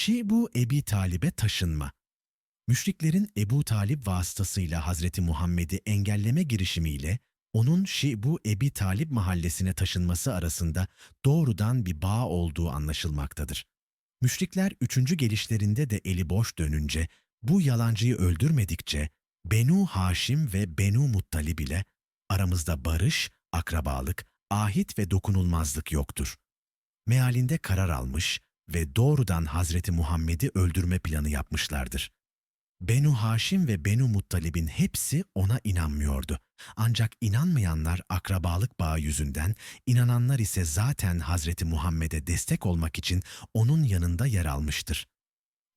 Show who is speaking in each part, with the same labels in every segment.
Speaker 1: Şibu Ebi Talib'e taşınma. Müşriklerin Ebu Talib vasıtasıyla Hazreti Muhammed'i engelleme girişimiyle onun Şibu Ebi Talib mahallesine taşınması arasında doğrudan bir bağ olduğu anlaşılmaktadır. Müşrikler üçüncü gelişlerinde de eli boş dönünce bu yalancıyı öldürmedikçe Benu Haşim ve Benu Muttalib ile aramızda barış, akrabalık, ahit ve dokunulmazlık yoktur. Mealinde karar almış ve doğrudan Hazreti Muhammed'i öldürme planı yapmışlardır. Benu Haşim ve Benu Muttalib'in hepsi ona inanmıyordu. Ancak inanmayanlar akrabalık bağı yüzünden, inananlar ise zaten Hazreti Muhammed'e destek olmak için onun yanında yer almıştır.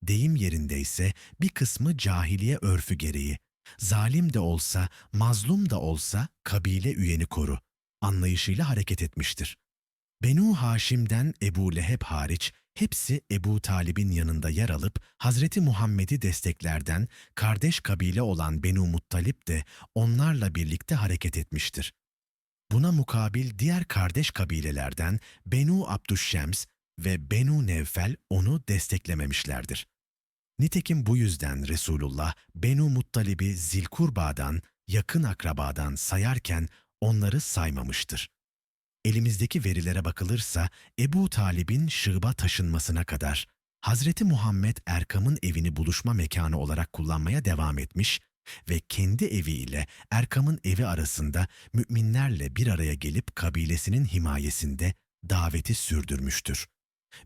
Speaker 1: Deyim yerinde ise bir kısmı cahiliye örfü gereği, zalim de olsa, mazlum da olsa kabile üyeni koru, anlayışıyla hareket etmiştir. Benu Haşim'den Ebu Leheb hariç hepsi Ebu Talib'in yanında yer alıp Hazreti Muhammed'i desteklerden kardeş kabile olan Benu Muttalip de onlarla birlikte hareket etmiştir. Buna mukabil diğer kardeş kabilelerden Benu Abdüşşems ve Benu Nevfel onu desteklememişlerdir. Nitekim bu yüzden Resulullah Benu Muttalib'i Zilkurba'dan, yakın akrabadan sayarken onları saymamıştır. Elimizdeki verilere bakılırsa Ebu Talib'in Şıb'a taşınmasına kadar Hazreti Muhammed Erkam'ın evini buluşma mekanı olarak kullanmaya devam etmiş ve kendi evi ile Erkam'ın evi arasında müminlerle bir araya gelip kabilesinin himayesinde daveti sürdürmüştür.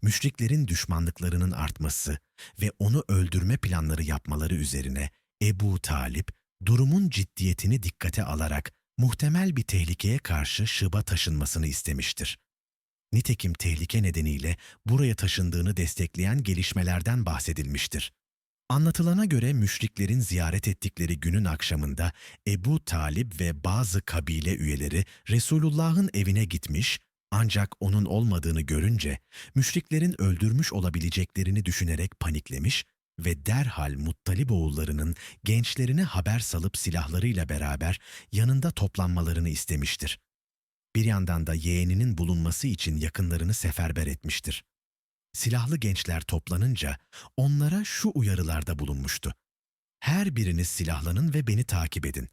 Speaker 1: Müşriklerin düşmanlıklarının artması ve onu öldürme planları yapmaları üzerine Ebu Talip durumun ciddiyetini dikkate alarak muhtemel bir tehlikeye karşı Şıb'a taşınmasını istemiştir. Nitekim tehlike nedeniyle buraya taşındığını destekleyen gelişmelerden bahsedilmiştir. Anlatılana göre müşriklerin ziyaret ettikleri günün akşamında Ebu Talib ve bazı kabile üyeleri Resulullah'ın evine gitmiş ancak onun olmadığını görünce müşriklerin öldürmüş olabileceklerini düşünerek paniklemiş ve derhal Muttalib oğullarının gençlerine haber salıp silahlarıyla beraber yanında toplanmalarını istemiştir. Bir yandan da yeğeninin bulunması için yakınlarını seferber etmiştir. Silahlı gençler toplanınca onlara şu uyarılarda bulunmuştu. Her biriniz silahlanın ve beni takip edin.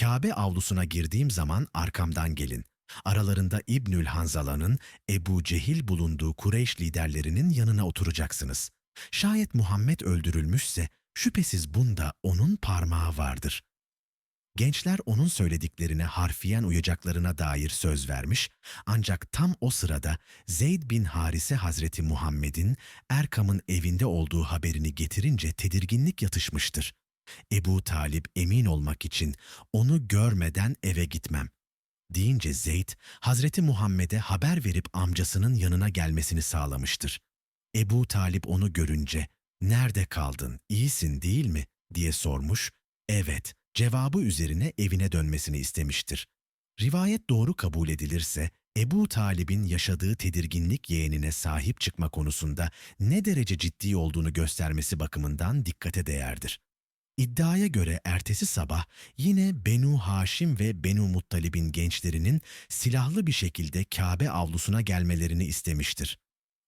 Speaker 1: Kabe avlusuna girdiğim zaman arkamdan gelin. Aralarında İbnül Hanzala'nın Ebu Cehil bulunduğu Kureyş liderlerinin yanına oturacaksınız. Şayet Muhammed öldürülmüşse şüphesiz bunda onun parmağı vardır. Gençler onun söylediklerine harfiyen uyacaklarına dair söz vermiş ancak tam o sırada Zeyd bin Harise Hazreti Muhammed'in Erkam'ın evinde olduğu haberini getirince tedirginlik yatışmıştır. Ebu Talip emin olmak için onu görmeden eve gitmem deyince Zeyd, Hazreti Muhammed'e haber verip amcasının yanına gelmesini sağlamıştır. Ebu Talip onu görünce, ''Nerede kaldın, iyisin değil mi?'' diye sormuş, ''Evet.'' cevabı üzerine evine dönmesini istemiştir. Rivayet doğru kabul edilirse, Ebu Talib'in yaşadığı tedirginlik yeğenine sahip çıkma konusunda ne derece ciddi olduğunu göstermesi bakımından dikkate değerdir. İddiaya göre ertesi sabah yine Benu Haşim ve Benu Muttalib'in gençlerinin silahlı bir şekilde Kabe avlusuna gelmelerini istemiştir.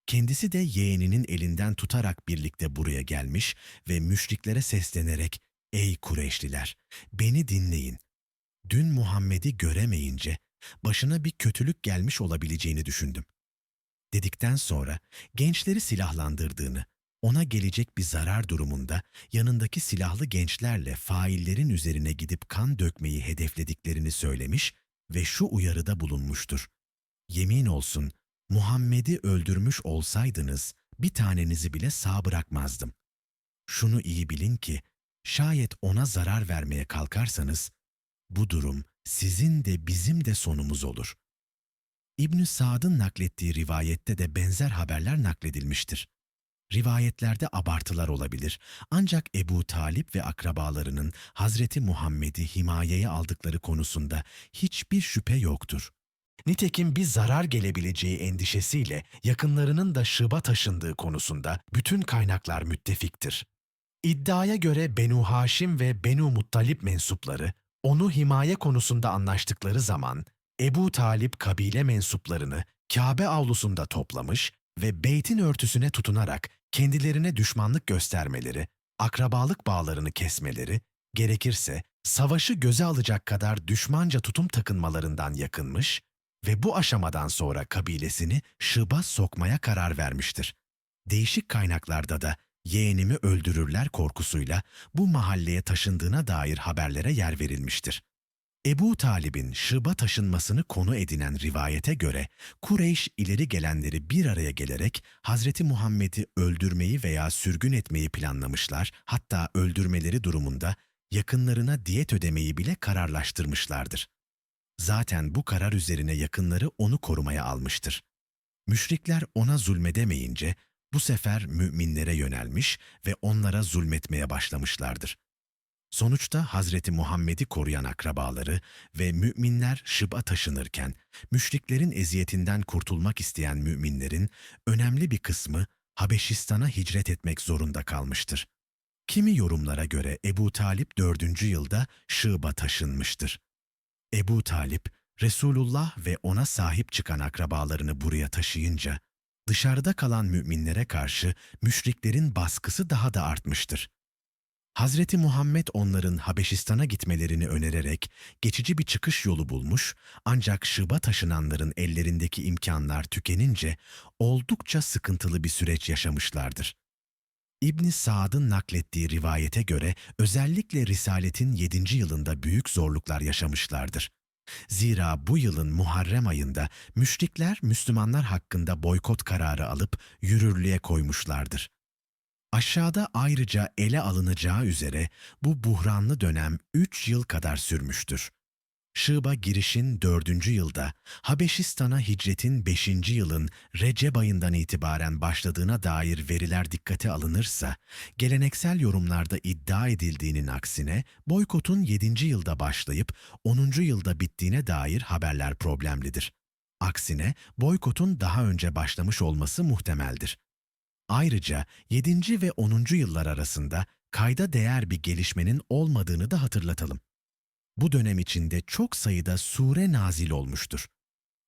Speaker 1: Kendisi de yeğeninin elinden tutarak birlikte buraya gelmiş ve müşriklere seslenerek ''Ey Kureyşliler, beni dinleyin. Dün Muhammed'i göremeyince başına bir kötülük gelmiş olabileceğini düşündüm.'' Dedikten sonra gençleri silahlandırdığını, ona gelecek bir zarar durumunda yanındaki silahlı gençlerle faillerin üzerine gidip kan dökmeyi hedeflediklerini söylemiş ve şu uyarıda bulunmuştur. Yemin olsun Muhammed'i öldürmüş olsaydınız bir tanenizi bile sağ bırakmazdım. Şunu iyi bilin ki şayet ona zarar vermeye kalkarsanız bu durum sizin de bizim de sonumuz olur. İbn Sa'd'ın naklettiği rivayette de benzer haberler nakledilmiştir. Rivayetlerde abartılar olabilir ancak Ebu Talip ve akrabalarının Hazreti Muhammed'i himayeye aldıkları konusunda hiçbir şüphe yoktur. Nitekim bir zarar gelebileceği endişesiyle yakınlarının da şıba taşındığı konusunda bütün kaynaklar müttefiktir. İddiaya göre Benu Haşim ve Benu Muttalip mensupları onu himaye konusunda anlaştıkları zaman Ebu Talip kabile mensuplarını Kabe avlusunda toplamış ve beytin örtüsüne tutunarak kendilerine düşmanlık göstermeleri, akrabalık bağlarını kesmeleri, gerekirse savaşı göze alacak kadar düşmanca tutum takınmalarından yakınmış ve bu aşamadan sonra kabilesini şıba sokmaya karar vermiştir. Değişik kaynaklarda da yeğenimi öldürürler korkusuyla bu mahalleye taşındığına dair haberlere yer verilmiştir. Ebu Talib'in Şıb'a taşınmasını konu edinen rivayete göre Kureyş ileri gelenleri bir araya gelerek Hazreti Muhammed'i öldürmeyi veya sürgün etmeyi planlamışlar, hatta öldürmeleri durumunda yakınlarına diyet ödemeyi bile kararlaştırmışlardır. Zaten bu karar üzerine yakınları onu korumaya almıştır. Müşrikler ona zulmedemeyince bu sefer müminlere yönelmiş ve onlara zulmetmeye başlamışlardır. Sonuçta Hazreti Muhammed'i koruyan akrabaları ve müminler Şıb'a taşınırken, müşriklerin eziyetinden kurtulmak isteyen müminlerin önemli bir kısmı Habeşistan'a hicret etmek zorunda kalmıştır. Kimi yorumlara göre Ebu Talip 4. yılda Şıb'a taşınmıştır. Ebu Talip, Resulullah ve ona sahip çıkan akrabalarını buraya taşıyınca, dışarıda kalan müminlere karşı müşriklerin baskısı daha da artmıştır. Hazreti Muhammed onların Habeşistan'a gitmelerini önererek geçici bir çıkış yolu bulmuş ancak Şıb'a taşınanların ellerindeki imkanlar tükenince oldukça sıkıntılı bir süreç yaşamışlardır. İbn Saad'ın naklettiği rivayete göre özellikle Risaletin 7. yılında büyük zorluklar yaşamışlardır. Zira bu yılın Muharrem ayında müşrikler Müslümanlar hakkında boykot kararı alıp yürürlüğe koymuşlardır. Aşağıda ayrıca ele alınacağı üzere bu buhranlı dönem 3 yıl kadar sürmüştür. Şıb'a girişin 4. yılda, Habeşistan'a hicretin 5. yılın Recep ayından itibaren başladığına dair veriler dikkate alınırsa, geleneksel yorumlarda iddia edildiğinin aksine boykotun 7. yılda başlayıp 10. yılda bittiğine dair haberler problemlidir. Aksine boykotun daha önce başlamış olması muhtemeldir. Ayrıca 7. ve 10. yıllar arasında kayda değer bir gelişmenin olmadığını da hatırlatalım. Bu dönem içinde çok sayıda sure nazil olmuştur.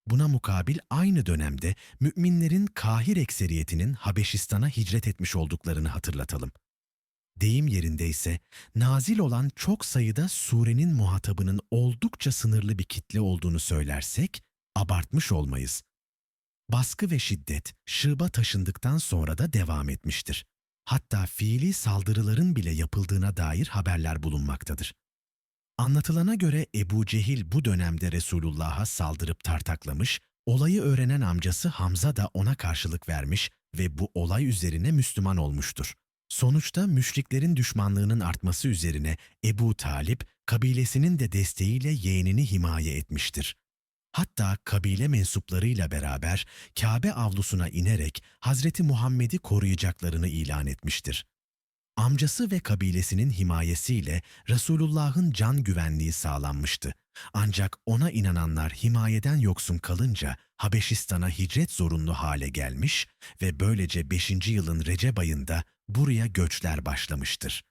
Speaker 1: Buna mukabil aynı dönemde müminlerin kahir ekseriyetinin Habeşistan'a hicret etmiş olduklarını hatırlatalım. Deyim yerinde ise nazil olan çok sayıda surenin muhatabının oldukça sınırlı bir kitle olduğunu söylersek abartmış olmayız. Baskı ve şiddet Şıb'a taşındıktan sonra da devam etmiştir. Hatta fiili saldırıların bile yapıldığına dair haberler bulunmaktadır. Anlatılana göre Ebu Cehil bu dönemde Resulullah'a saldırıp tartaklamış, olayı öğrenen amcası Hamza da ona karşılık vermiş ve bu olay üzerine Müslüman olmuştur. Sonuçta müşriklerin düşmanlığının artması üzerine Ebu Talip, kabilesinin de desteğiyle yeğenini himaye etmiştir. Hatta kabile mensuplarıyla beraber Kabe avlusuna inerek Hazreti Muhammed'i koruyacaklarını ilan etmiştir. Amcası ve kabilesinin himayesiyle Resulullah'ın can güvenliği sağlanmıştı. Ancak ona inananlar himayeden yoksun kalınca Habeşistan'a hicret zorunlu hale gelmiş ve böylece 5. yılın Recep ayında buraya göçler başlamıştır.